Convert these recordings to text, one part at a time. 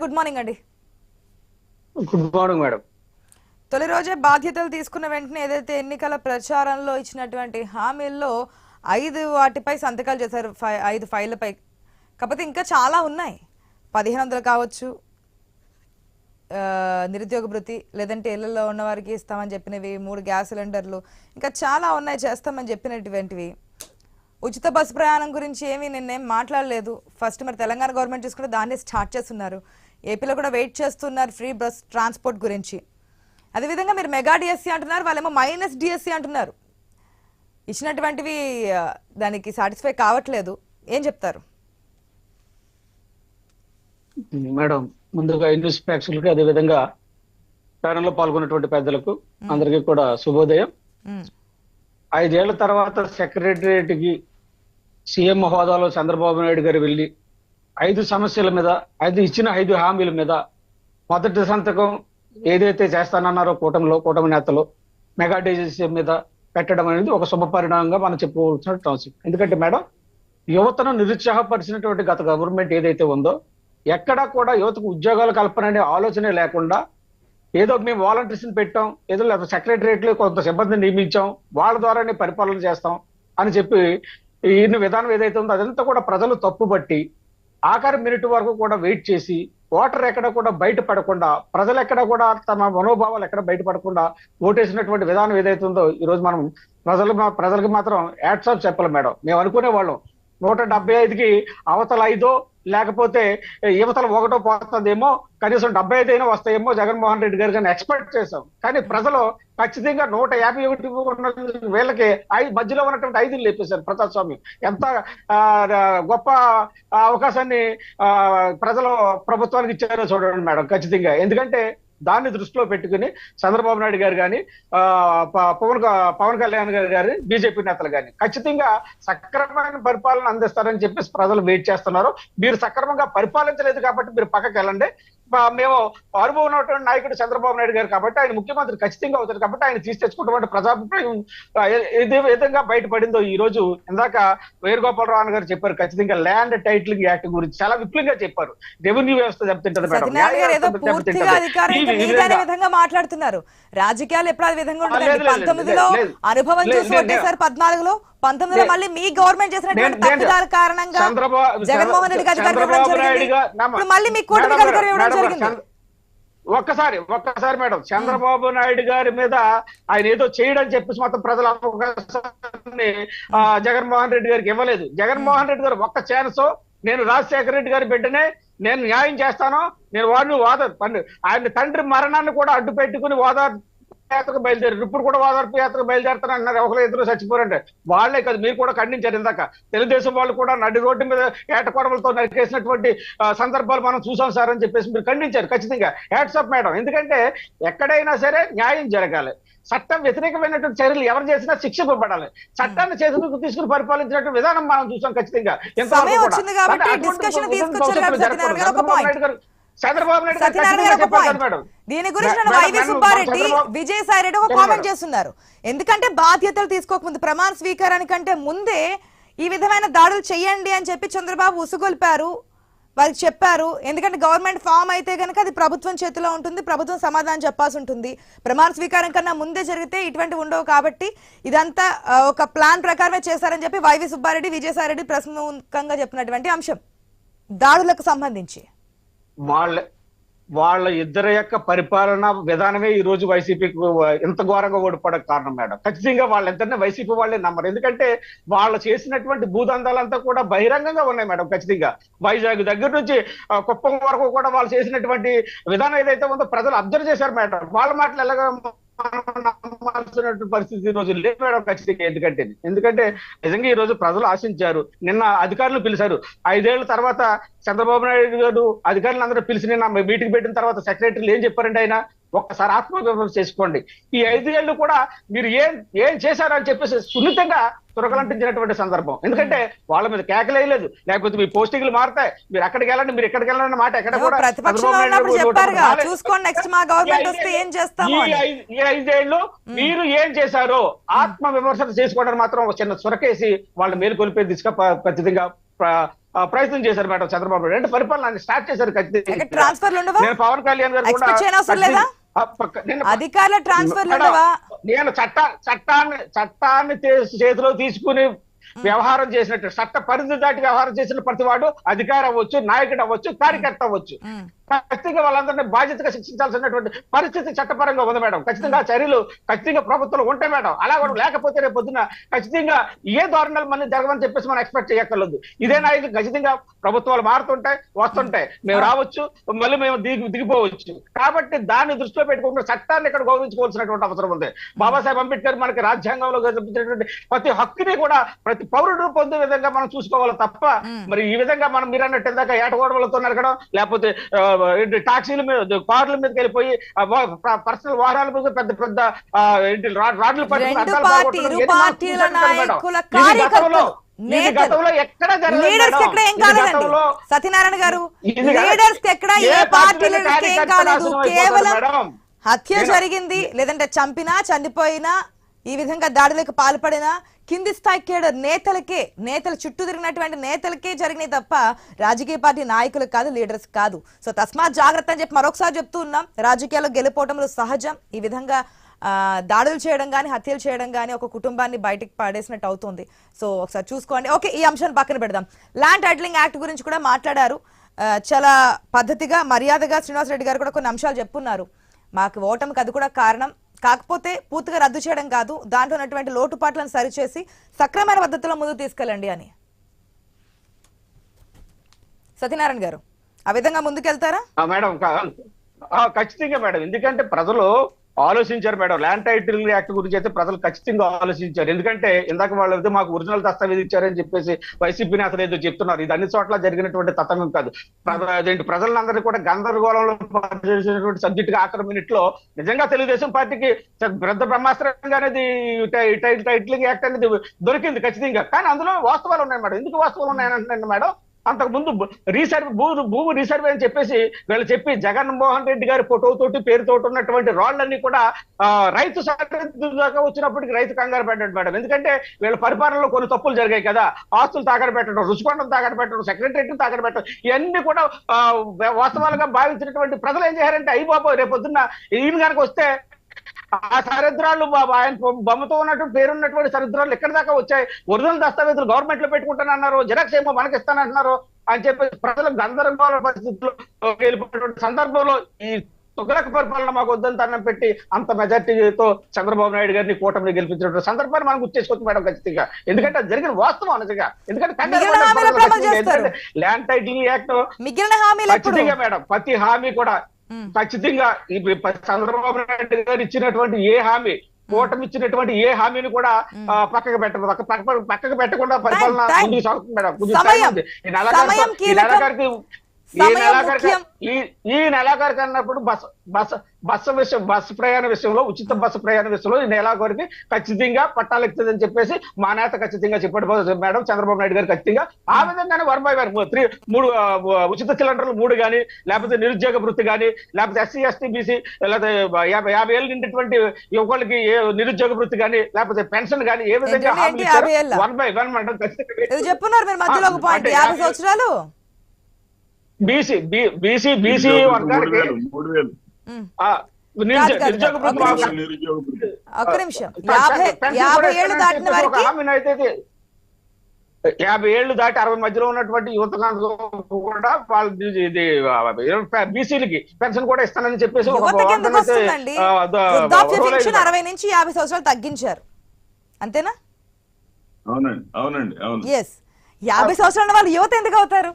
Good morning అండి. Good morning madam. తొలి రోజే బాధ్యతలు తీసుకున్న వెంటనే ఏదైతే ఎన్నికల ప్రచారంలో ఇచ్చినటువంటి హామీల్లో ఐదు వాటిపై సంతకాలు చేశారు. ఐదు ఫైళ్ళపై. కాకపోతే ఇంకా చాలా ఉన్నాయి. పదిహేను వందలు కావచ్చు నిరుద్యోగ భృతి లేదంటే ఇళ్ళలో ఉన్న వారికి ఇస్తామని చెప్పినవి మూడు గ్యాస్ సిలిండర్లు ఇంకా చాలా ఉన్నాయి చేస్తామని చెప్పినటువంటివి. ఉచిత బస్సు ప్రయాణం గురించి ఏమీ నిన్నేం మాట్లాడలేదు. ఫస్ట్ మరి తెలంగాణ గవర్నమెంట్ చూసుకుంటే దాన్ని స్టార్ట్ చేస్తున్నారు. ఏపీలో కూడా వెయిట్ చేస్తున్నారు ఫ్రీ బస్ ట్రాన్స్పోర్ట్ గురించి. అదేవిధంగా మీరు మెగా డిఎస్సి అంటున్నారు వాళ్ళేమో మైనస్ డిఎస్సి అంటున్నారు. ఇచ్చినటువంటివి దానికి సాటిస్ఫై కావట్లేదు. ఏం చెప్తారు? మేడం ముందుగా న్యూస్ ప్రేక్షకులకి అదేవిధంగా ప్యానెల్లో పాల్గొన్నటువంటి పెద్దలకు అందరికీ కూడా శుభోదయం. ఐదేళ్ళ తర్వాత సెక్రటరియట్కి సీఎం హోదాలో చంద్రబాబు నాయుడు గారు వెళ్ళి ఐదు సమస్యల మీద ఐదు ఇచ్చిన ఐదు హామీల మీద మొదటి సంతకం ఏదైతే చేస్తానన్నారో కూటమిలో కూటమి నేతలు మెగా డీజీసీ మీద పెట్టడం అనేది ఒక శుభ పరిణామంగా మనం చెప్పుకోవాల్సిన అవసరం ఎందుకంటే మేడం యువతను నిరుత్సాహపరిచినటువంటి గత గవర్నమెంట్ ఏదైతే ఉందో ఎక్కడా కూడా యువతకు ఉద్యోగాలు కల్పన అనే ఆలోచనే లేకుండా ఏదో మేము వాలంటీర్స్ని పెట్టాం ఏదో లేదా సెక్రటరియట్లో కొంత సిబ్బందిని నియమించాం వాళ్ళ ద్వారానే పరిపాలన చేస్తాం అని చెప్పి ఈయన విధానం ఏదైతే ఉందో అదంతా కూడా ప్రజలు తప్పుబట్టి ఆఖరి మినిట్ వరకు కూడా వెయిట్ చేసి ఓటర్ ఎక్కడ కూడా బయటపడకుండా ప్రజలు ఎక్కడ కూడా తమ మనోభావాలు ఎక్కడ బయటపడకుండా ఓటేసినటువంటి విధానం ఏదైతే ఉందో ఈరోజు మనం ప్రజలు మా- ప్రజలకు మాత్రం యాడ్సాప్ చెప్పాలి మేడం. మేము అనుకునే వాళ్ళం. నూట డెబ్బై ఐదుకి అవతల ఐదో లేకపోతే యువతలు ఒకటో పోతుందేమో కనీసం డెబ్బై ఐదు అయినా వస్తాయేమో జగన్మోహన్ రెడ్డి గారు కానీ ఎక్స్పెక్ట్ చేశాం. కానీ ప్రజలు ఖచ్చితంగా నూట యాభై ఒకటి ఉన్న వీళ్ళకి ఐదు మధ్యలో ఉన్నటువంటి ఐదు లేపేశారు ప్రజాస్వామ్యం ఎంత ఆ, గొప్ప అవకాశాన్ని ఆ, ప్రజలు ప్రభుత్వానికి ఇచ్చారో చూడండి మేడం ఖచ్చితంగా. ఎందుకంటే దాన్ని దృష్టిలో పెట్టుకుని చంద్రబాబు నాయుడు గారు కానీ పవన్ క- పవన్ కళ్యాణ్ గారు గారు బీజేపీ నేతలు కానీ ఖచ్చితంగా సక్రమమైన పరిపాలన అందిస్తారని చెప్పేసి ప్రజలు వెయిట్ చేస్తున్నారు. మీరు సక్రమంగా పరిపాలించలేదు కాబట్టి మీరు పక్కకి వెళ్ళండి మేము అనుభవం ఉన్నటువంటి నాయకుడు చంద్రబాబు నాయుడు గారు కాబట్టి ఆయన ముఖ్యమంత్రి ఖచ్చితంగా అవుతారు కాబట్టి ఆయన తీసి తెచ్చుకున్నటువంటి ప్రజాభిప్రాయం ఏ- విధంగా బయటపడిందో ఈ రోజు ఇందాక వేణుగోపాలరావు గారు చెప్పారు ఖచ్చితంగా ల్యాండ్ టైటిలింగ్ యాక్ట్ గురించి చాలా విపులంగా చెప్పారు. రెవెన్యూ వ్యవస్థ దెబ్బతింటది మేడం. విధంగా మాట్లాడుతున్నారు. రాజకీయాలు ఎప్పుడు ఆ విధంగా పంతొమ్మిదిలో అనుభవం చూసి పద్నాలుగులో. పంతొమ్మిదిలో. మళ్ళీ మీ గవర్నమెంట్ చేసినటువంటి తప్పుదాల కారణంగా జగన్మోహన్ అధికారం ఇవ్వడం జరిగింది ఇప్పుడు మళ్ళీ మీ కూటమికి అధికారం ఇవ్వడం జరిగింది ఒక్కసారి ఒక్కసారి మేడం చంద్రబాబు నాయుడు గారి మీద ఆయన ఏదో చేయడం చెప్పేసి మొత్తం ప్రజల అవకాశాన్ని జగన్మోహన్ రెడ్డి గారికి ఇవ్వలేదు జగన్మోహన్ రెడ్డి గారు ఒక్క ఛాన్స్ నేను రాజశేఖర రెడ్డి గారి బిడ్డనే నేను న్యాయం చేస్తాను నేను వాడిని వాద పన్ను- ఆయన తండ్రి మరణాన్ని కూడా అడ్డు పెట్టుకుని ఓదార్ యాత్రకు బయలుదేరారు. ఇప్పుడు కూడా ఓదార్పు యాత్రకు బయలుదేరుతాను అన్నారు ఒకరు ఇద్దరు చచ్చిపోరంటే వాళ్ళే కాదు మీరు కూడా ఖండించారు ఇందాక. తెలుగుదేశం వాళ్ళు కూడా నడి రోడ్డు మీద ఏటకొడవలతో నరికేసినటువంటి సందర్భాలు మనం చూసాం సార్ అని చెప్పేసి మీరు ఖండించారు ఖచ్చితంగా. హ్యాట్సప్ మేడం ఎందుకంటే ఎక్కడైనా సరే న్యాయం జరగాలి. చట్టం వ్యతిరేకమైనటువంటి చర్యలు ఎవరు చేసినా శిక్షింపబడాలి చట్టాన్ని చేతులకు తీసుకుని పరిపాలించినటువంటి విధానం మనం చూసాం ఖచ్చితంగా. ఇంతవరకు చంద్రబాబు. నాయుడు దీని గురించి వైవి సుబ్బారెడ్డి విజయసాయి రెడ్డి ఒక కామెంట్. చేస్తున్నారు. ఎందుకంటే బాధ్యతలు తీసుకోకముందు ప్రమాణ స్వీకారానికంటే ముందే ఈ విధమైన దాడులు చేయండి అని చెప్పి చంద్రబాబు ఉసుగొల్పారు. వారికి చెప్పారు. ఎందుకంటే గవర్నమెంట్ ఫామ్ అయితే కనుక అది ప్రభుత్వం చేతిలో ఉంటుంది ప్రభుత్వం సమాధానం చెప్పాల్సి ఉంటుంది. ప్రమాణ స్వీకారం కన్నా ముందే జరిగితే ఇటువంటి ఉండవు కాబట్టి ఇదంతా ఒక ప్లాన్ ప్రకారమే చేశారని చెప్పి వైవి సుబ్బారెడ్డి విజయసాయి రెడ్డి ప్రశ్నముఖంగా చెప్పినటువంటి అంశం. దాడులకు సంబంధించి. వాళ్ళ వాళ్ళ ఇద్దరి యొక్క పరిపాలన విధానమే ఈ రోజు వైసీపీకి ఇంత ఘోరంగా ఓడిపోవడానికి కారణం మేడం. ఖచ్చితంగా వాళ్ళిద్దరిని వైసీపీ వాళ్ళే నమ్మరు. ఎందుకంటే వాళ్ళు చేసినటువంటి భూదందాలంతా కూడా బహిరంగంగా ఉన్నాయి మేడం ఖచ్చితంగా. వైజాగ్ దగ్గర నుంచి కుప్పం వరకు కూడా వాళ్ళు చేసినటువంటి విధానం ఏదైతే ఉందో ప్రజలు అబ్జర్వ్ చేశారు మేడం. వాళ్ళ మాటలు ఎలాగ మనం పరిస్థితి ఈ రోజు లేదు మేడం ఖచ్చితంగా ఎందుకంటే. ఎందుకంటే నిజంగా ఈ రోజు ప్రజలు ఆశించారు. నిన్న అధికారులు పిలిచారు. ఐదేళ్ళ తర్వాత చంద్రబాబు నాయుడు గారు అధికారులు అందరూ పిలిచి నిన్న మీటింగ్ పెట్టిన తర్వాత సెక్రటరీలు ఏం చెప్పారంటే ఆయన? ఒక్కసారి ఆత్మవిమర్శ చేసుకోండి. ఈ ఐదేళ్ళు కూడా మీరు ఏం ఏం చేశారని చెప్పేసి సున్నితంగా తురకలంటించినటువంటి సందర్భం. ఎందుకంటే వాళ్ళ మీద కేకలేయలేదు లేకపోతే మీ పోస్టింగ్లు మారుతాయి. మీరు అక్కడికి వెళ్ళండి మీరు ఎక్కడికి వెళ్ళండి మాట ఎక్కడ కూడా ఈ ఐదేళ్ళు మీరు ఏం చేశారో ఆత్మ విమర్శన చేసుకోవడానికి మాత్రం ఒక చిన్న సురకేసి వాళ్ళ మేలుకొలిపే దిశగా ఖచ్చితంగా ప్రయత్నం చేశారు మేడం చంద్రబాబు నాయుడు. అంటే పరిపాలన స్టార్ట్ చేశారు ఖచ్చితంగా. నేను పవన్ కళ్యాణ్ గారు కూడా అధికారుల ఉండవా? నేను చట్ట చట్టాన్ని చట్టాన్ని చేతిలో తీసుకుని వ్యవహారం చేసినట్టు చట్ట పరిధి దాటి వ్యవహారం చేసిన ప్రతి వాడు అధికారి అవ్వచ్చు నాయకుడు అవ్వచ్చు కార్యకర్త అవ్వచ్చు. ఖచ్చితంగా వాళ్ళందరినీ బాధ్యతగా శిక్షించాల్సినటువంటి పరిస్థితి చట్టపరంగా ఉంది మేడం. ఖచ్చితంగా చర్యలు ఖచ్చితంగా ప్రభుత్వంలో ఉంటాయి మేడం. అలా కూడా లేకపోతే రేపు పొద్దున ఖచ్చితంగా ఏ దారుణాలు మన జరగమని చెప్పేసి మనం ఎక్స్పెక్ట్ చేయక్కర్లేదు. ఇదే నాయకులు ఖచ్చితంగా ప్రభుత్వాలు మారుతుంటాయి వస్తుంటాయి. మేము రావచ్చు మళ్ళీ మేము దిగి దిగిపోవచ్చు. కాబట్టి దాన్ని దృష్టిలో పెట్టుకుంటే చట్టాన్ని ఇక్కడ గౌరవించుకోవాల్సినటువంటి అవసరం ఉంది. బాబాసాహెబ్ అంబేద్కర్ మనకి రాజ్యాంగంలో కల్పించినటువంటి ప్రతి హక్కుని కూడా ప్రతి పౌరుడు పొందే విధంగా మనం చూసుకోవాలి తప్ప మరి ఈ విధంగా మనం మీరు అన్నట్టు ఇందాక ఏటగోడవలతో నరకడం లేకపోతే టాక్సీల మీద కార్ల మీదకి వెళ్ళిపోయి పర్సనల్ వాహనాల మీద పెద్ద పెద్ద రాడ్లు సత్యనారాయణ గారు. లీడర్స్ ఎక్కడ ఏ కేవలం. హత్య జరిగింది లేదంటే చంపినా చనిపోయినా ఈ విధంగా దాడులకు పాల్పడిన కింది స్థాయి కేడర్ నేతలకే నేతలు చుట్టూ తిరిగినటువంటి నేతలకే జరిగినాయి తప్ప రాజకీయ పార్టీ నాయకులకు కాదు లీడర్స్ కాదు. సో తస్మాత్ జాగ్రత్త అని చెప్పి మరొకసారి చెప్తూ ఉన్నాం. రాజకీయాల్లో గెలుపోవటంలో సహజం. ఈ విధంగా దాడులు చేయడం కానీ హత్యలు చేయడం కానీ ఒక కుటుంబాన్ని బయటికి పడేసినట్టు అవుతుంది. సో ఒకసారి చూసుకోండి. ఓకే ఈ అంశాన్ని పక్కన పెడదాం. ల్యాండ్ టైటిలింగ్ యాక్ట్ గురించి కూడా మాట్లాడారు. చాలా పద్ధతిగా మర్యాదగా శ్రీనివాస్ రెడ్డి గారు కూడా కొన్ని అంశాలు చెప్పున్నారు. మాకు ఓటమికి అది కూడా కారణం. కాకపోతే పూర్తిగా రద్దు చేయడం కాదు దాంట్లో ఉన్నటువంటి లోటుపాట్లను సరిచేసి సక్రమైన పద్ధతిలో ముందుకు తీసుకెళ్ళండి అని. సత్యనారాయణ గారు ఆ విధంగా ముందుకెళ్తారా? మేడం ఖచ్చితంగా మేడం. ఎందుకంటే ప్రజలు ఆలోచించారు మేడం. ల్యాండ్ టైటిల్ యాక్ట్ గురించి అయితే ప్రజలు ఖచ్చితంగా ఆలోచించారు. ఎందుకంటే ఇందాక వాళ్ళు అయితే మాకు ఒరిజినల్ దస్తావేజ్ ఇచ్చారని చెప్పేసి వైసీపీ నేతలు ఏదో చెప్తున్నారు. ఇది అన్ని చోట్ల జరిగినటువంటి తతంగం కాదు. అదేంటి ప్రజలందరినీ కూడా గందరగోళంలో చేసినటువంటి సబ్జెక్ట్గా ఆఖరి మినిట్లో నిజంగా తెలుగుదేశం పార్టీకి పెద్ద బ్రహ్మాస్త్రంగా అనేది టైటిలింగ్ యాక్ట్ అనేది దొరికింది ఖచ్చితంగా. కానీ అందులో వాస్తవాలు ఉన్నాయి మేడం. ఎందుకు వాస్తవాలు ఉన్నాయని అంటున్నాను మేడం అంతకు ముందు రీసర్వే భూ భూమి రీసర్వే అని చెప్పేసి వీళ్ళు చెప్పి జగన్మోహన్ రెడ్డి గారి ఫోటో తోటి పేరుతోటి ఉన్నటువంటి రాళ్ళన్నీ కూడా ఆ, రైతు సరిహద్దు దాకా వచ్చినప్పటికి రైతు కంగారు పెట్టాడు మేడం. ఎందుకంటే వీళ్ళ పరిపాలనలో కొన్ని తప్పులు జరిగాయి కదా. ఆస్తులు తాకడ పెట్టడం రుచికొండలు తాకడ పెట్టడం సెక్రటరీని తాకడ పెట్టడం ఇవన్నీ కూడా వాస్తవాలుగా భావించినటువంటి ప్రజలు ఏం చేశారంటే అయ్యి బాబు రేపు పొద్దున్న ఈయన కనుక వస్తే ఆ సరిద్రాలు బాబా ఆయన బొమ్మతో ఉన్నటువంటి పేరున్నటువంటి సరిద్రాలు ఎక్కడి దాకా వచ్చాయి? ఒరిజినల్ దస్తావేజులు గవర్నమెంట్లో పెట్టుకుంటానన్నారు జిరాక్స్ ఏమో మనకి ఇస్తానంటున్నారు అని చెప్పి ప్రజలు గందరగోళ పరిస్థితుల్లో వెళ్ళిపోయినటువంటి సందర్భంలో ఈ తుగలక పరిపాలన మాకు వద్దని తన్నం పెట్టి అంత మెజార్టీతో చంద్రబాబు నాయుడు గారిని కూటమిని గెలిపించినటువంటి సందర్భాన్ని మనం గుర్తు చేసుకోవచ్చు మేడం ఖచ్చితంగా. ఎందుకంటే అది జరిగిన వాస్తవం నిజంగా ఎందుకంటే ల్యాండ్ టైటిల్ యాక్ట్ ఖచ్చితంగా మేడం ప్రతి హామీ కూడా. ఖచ్చితంగా చంద్రబాబు నాయుడు గారు ఇచ్చినటువంటి ఏ హామీ కూటమి ఇచ్చినటువంటి ఏ హామీని కూడా పక్కకు పెట్ట పక్క- పక్క- పక్కకు పెట్టకుండా పరిపాలన. ముందుకు సాగుతుంది మేడం ఈ నెలాఖరు- ఈ అన్నప్పుడు బస్ బస్ బస్సు విషయం బస్సు ప్రయాణ విషయంలో ఉచిత బస్సు ప్రయాణ విషయంలో ఈ నెలాఖరుకి ఖచ్చితంగా పట్టాలెక్కుతుందని చెప్పేసి మా నేత ఖచ్చితంగా చెప్పాడు. మేడం చంద్రబాబు నాయుడు గారు ఖచ్చితంగా ఆ విధంగానే వన్ బై వన్ త్రీ మూడు ఉచిత సిలిండర్లు మూడు గాని లేకపోతే నిరుద్యోగ వృత్తి గాని లేకపోతే ఎస్సీ ఎస్టీ బీసీ లేకపోతే యాభై యాభై ఏళ్ళు నిండినటువంటి యువకులకి నిరుద్యోగ వృత్తి గాని లేకపోతే పెన్షన్ గాని ఏ విధంగా? వన్ బై వన్ మేడం ఖచ్చితంగా ఇది చెప్పున్నారు మీరు మధ్యలో ఒక ఆ, పాయింట్. అంటే యాభై యాభై- సంవత్సరాలు? బీసీ బీసీ బీసీ వర్గానికి. ఒక్క నిమిషం. యాభై ఏళ్ళు దాటిన వారికి యాభై ఏళ్ళు దాటి అరవై మధ్యలో ఉన్నటువంటి యువత కూడా వాళ్ళు ఇది బీసీలకి పెన్షన్ కూడా ఇస్తానని చెప్పేసి. అరవై నుంచి యాభై సంవత్సరాలు తగ్గించారు. అంతేనా? అవునండి అవునండి అవును. ఎస్ యాభై సంవత్సరాల వాళ్ళు యువత ఎందుకు అవుతారు?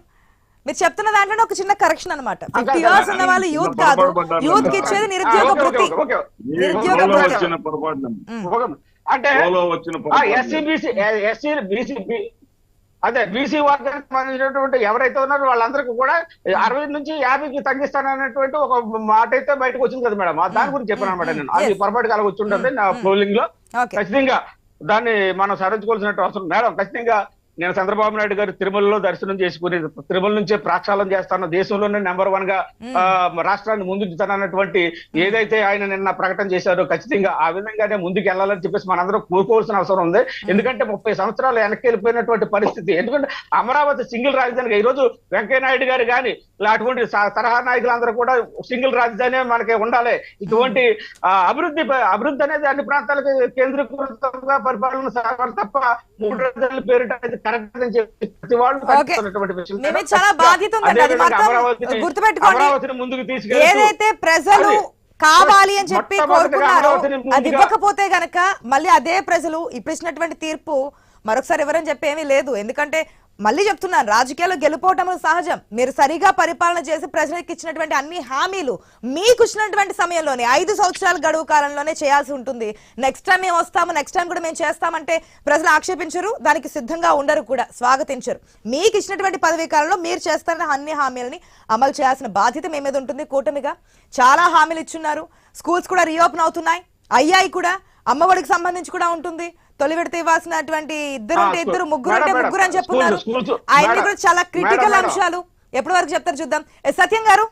మీరు చెప్తున్న దాంట్లో ఒక చిన్న కరెక్షన్ అనమాట ఫిఫ్టీ ఇయర్స్. ఉన్న వాళ్ళు యూత్ కాదు. యూత్కి ఇచ్చేది నిరుద్యోగ వృత్తి. నిరుద్యోగ అంటే అదే బీసీ వర్గానికి సంబంధించినటువంటి ఎవరైతే ఉన్నారో వాళ్ళందరికీ కూడా అరవై నుంచి యాభైకి తగ్గిస్తానన్నటువంటి ఒక మాట అయితే బయటకు వచ్చింది కదా మేడం. ఆ దాని గురించి చెప్పాను అనమాట నేను? అది Yes. పొరపాటు కల వచ్చి ఉంటుంది నా పోలింగ్లో. ఖచ్చితంగా దాన్ని మనం సరించుకోవాల్సిన అవసరం. మేడం ఖచ్చితంగా నేను చంద్రబాబు నాయుడు గారు తిరుమలలో దర్శనం చేసుకుని తిరుమల నుంచే ప్రాక్షాళన చేస్తాను. దేశంలోనే నెంబర్ వన్గా రాష్ట్రాన్ని ముందుంచుతానన్నటువంటి ఏదైతే ఆయన నిన్న ప్రకటన చేశారో ఖచ్చితంగా ఆ విధంగానే ముందుకు వెళ్ళాలని చెప్పేసి మనందరం కోరుకోవాల్సిన అవసరం ఉంది. ఎందుకంటే ముప్పై సంవత్సరాలు వెనక్కి వెళ్ళిపోయినటువంటి పరిస్థితి. ఎందుకంటే అమరావతి సింగిల్ రాజధానిగా ఈ రోజు వెంకయ్య నాయుడు గారు కానీ ఇలా అటువంటి తరహా నాయకులందరూ కూడా సింగిల్ రాజధాని మనకి ఉండాలి. ఇటువంటి అభివృద్ధి అభివృద్ధి అనేది అన్ని ప్రాంతాలకు కేంద్రీకృతంగా పరిపాలన సాగాలి తప్ప మూడు రాజధానుల పేరిట కరెక్ట్ అని చెప్పి ప్రతి వాళ్ళు చాలా బాధ్యత గుర్తుపెట్టుకోండి. ముందుకు ఏదైతే ప్రజలు కావాలి అని చెప్పి కోరుకున్నారో అది ఇవ్వకపోతే గనక మళ్ళీ అదే ప్రజలు ఇప్పుడు ఇచ్చినటువంటి తీర్పు మరొకసారి ఎవరని చెప్పి ఏమీ లేదు. ఎందుకంటే మళ్ళీ చెప్తున్నాను రాజకీయాల్లో గెలుపోవటం సహజం. మీరు సరిగా పరిపాలన చేసి ప్రజలకు ఇచ్చినటువంటి అన్ని హామీలు మీకు ఇచ్చినటువంటి సమయంలోనే ఐదు సంవత్సరాల గడువు కాలంలోనే చేయాల్సి ఉంటుంది. నెక్స్ట్ టైం మేము వస్తాము నెక్స్ట్ టైం కూడా మేము చేస్తామంటే ప్రజలు ఆక్షేపించరు దానికి సిద్ధంగా ఉండరు కూడా స్వాగతించరు. మీకు ఇచ్చినటువంటి పదవీ కాలంలో మీరు చేస్తున్న అన్ని హామీలని అమలు చేయాల్సిన బాధ్యత మీ మీద ఉంటుంది కూటమిగా. చాలా హామీలు ఇచ్చున్నారు. స్కూల్స్ కూడా రీఓపెన్ అవుతున్నాయి. అయ్యాయి కూడా అమ్మఒడికి సంబంధించి కూడా ఉంటుంది. తొలి విడత ఇవ్వాల్సినటువంటి ఇద్దరు ఉంటే ఇద్దరు ముగ్గురు మేడం, ముగ్గురు అని స్కూల్- అవన్నీ కూడా చాలా క్రిటికల్ అంశాలు. ఎప్పటి వరకు చెప్తారు చూద్దాం. సత్యం గారు?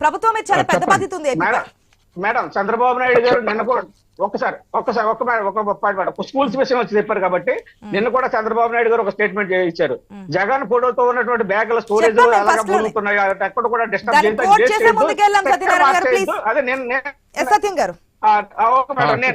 ప్రభుత్వం మీద చాలా పెద్ద. బాధ్యత ఉంది. మేడం మేడం చంద్రబాబు నాయుడు గారు నిన్న కూడా ఒక్కసారి ఒక్కసారి ఒక్క మేడం ఒక పాయింట్ మేడం స్కూల్స్ విషయం వచ్చి చెప్పారు కాబట్టి నిన్న కూడా చంద్రబాబు నాయుడు గారు ఒక స్టేట్మెంట్ ఇచ్చారు జగన్ ఫోటోతో ఉన్నటువంటి బ్యాగుల స్టోరేజ్ అలాగా ఎక్కడ కూడా డిస్టర్బ్. అదే నేను సత్యం గారు. ఆ, ఆ, ఓకే మేడం నేను